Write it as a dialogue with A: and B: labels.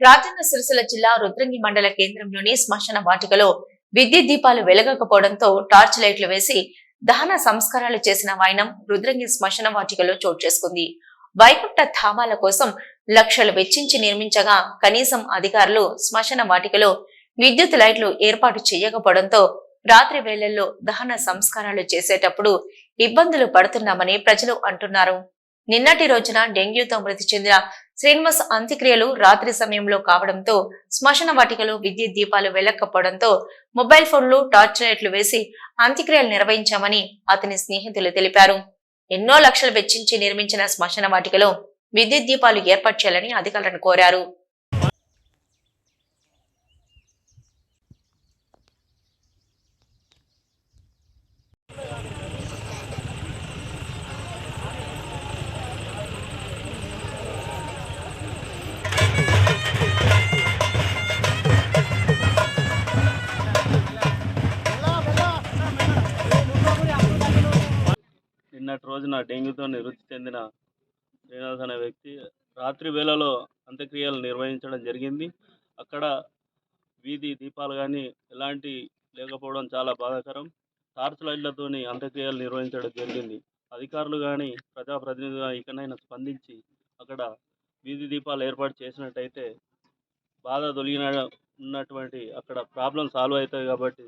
A: రాజన్న సిరిసిల్ల జిల్లా రుద్రంగి మండల కేంద్రంలోని శ్మశాన వాటికలో విద్యుత్ దీపాలు వెలగకపోవడంతో టార్చ్ లైట్లు వేసి దహన సంస్కారాలు చేసిన వైనం రుద్రంగి శ్మశాన వాటికలో చోటు చేసుకుంది. వైకుంఠ ధామాల కోసం లక్షలు వెచ్చించి నిర్మించగా కనీసం అధికారులు శ్మశాన వాటికలో విద్యుత్ లైట్లు ఏర్పాటు చేయకపోవడంతో రాత్రి వేళల్లో దహన సంస్కారాలు చేసేటప్పుడు ఇబ్బందులు పడుతున్నామని ప్రజలు అంటున్నారు. నిన్నటి రోజున డెంగ్యూతో మృతి చెందిన శ్రీనివాస్ అంత్యక్రియలు రాత్రి సమయంలో కావడంతో శ్మశాన వాటికలో విద్యుత్ దీపాలు వెళ్ళకపోవడంతో మొబైల్ ఫోన్లు టార్చ్ లైట్లు వేసి అంత్యక్రియలు నిర్వహించామని అతని స్నేహితులు తెలిపారు. ఎన్నో లక్షలు వెచ్చించి నిర్మించిన శ్మశాన వాటికలో విద్యుత్ దీపాలు ఏర్పాటు చేయాలని అధికారులను కోరారు.
B: నిన్నటి రోజున డెంగ్యూతో నివృత్తి చెందిన శ్రీనివాస్ అనే వ్యక్తి రాత్రి వేళలో అంత్యక్రియలు నిర్వహించడం జరిగింది. అక్కడ వీధి దీపాలు కానీ ఎలాంటి లేకపోవడం చాలా బాధాకరం. టార్చ్ లైట్లతోని అంత్యక్రియలు నిర్వహించడం జరిగింది. అధికారులు కానీ ప్రజాప్రతినిధులు ఇకనైనా స్పందించి అక్కడ వీధి దీపాలు ఏర్పాటు చేసినట్టయితే బాధ తొలగిన ఉన్నటువంటి అక్కడ ప్రాబ్లం సాల్వ్ అవుతాయి కాబట్టి